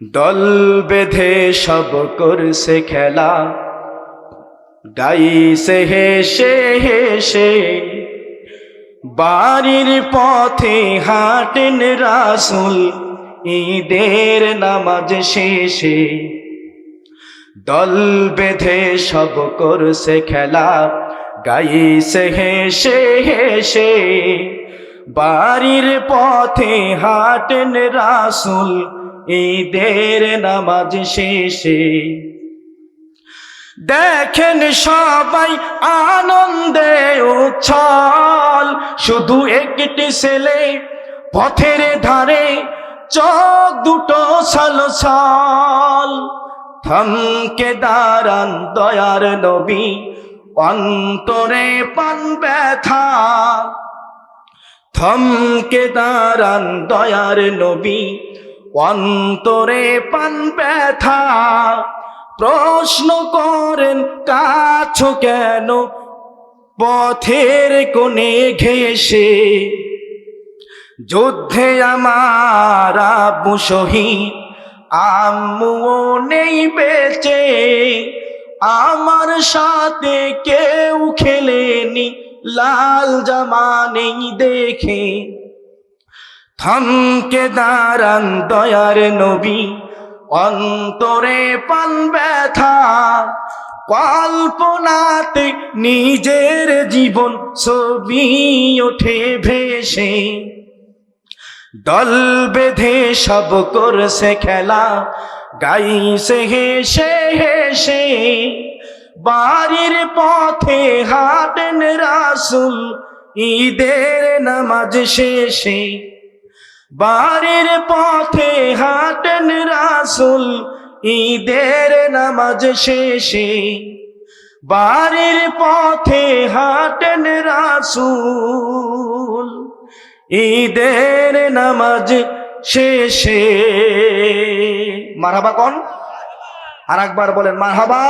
দল বেঁধে সব করছে খেলা। গাইছে হেসে হেসে বাড়ির পথে হাটেন রাসুল। ঈদের নামাজ শেষে দল বেঁধে সব করছে খেলা। গাইছে হেসে হেসে বাড়ির পথে হাটেন রাসুল। ঈদের নামাজ শেষে দেখেন সবাই আনন্দে উচ্ছল। শুধু একটি ছেলে পথের ধারে, চোখ দুটো ছল থমকে দাঁড়ান দয়ার নবী, অন্তরে পান ব্যথা। থমকে দাঁড়ান দয়ার নবী অন্তরে পান ব্যথা। প্রশ্ন করেন, কাছ কেন? পথের কোণে ঘেসে যুদ্ধে আমার আব্বু শহীদ, আম্মুও নেই বেঁচে। আমার সাথে কেউ খেলেনি, লাল জামা নেই দেখে। থমকে দাঁড়ান দয়ার নবী, অন্তরে পান ব্যথা। কল্পনাতে নিজের জীবন ছবি ওঠে ভেসে। দল বেঁধে সব করছে খেলা, গাইছে হেসে হেসে। বাড়ির পথে হাটেন রাসুল, ঈদের নামাজ শেষে। বাড়ির পথে হাটেন রাসুল, ঈদের নামাজ শেষে। বাড়ির পথে হাটেন রাসুল, ঈদের নামাজ শেষে। মারহাবা কন? আর একবার বলেন, মারহাবা।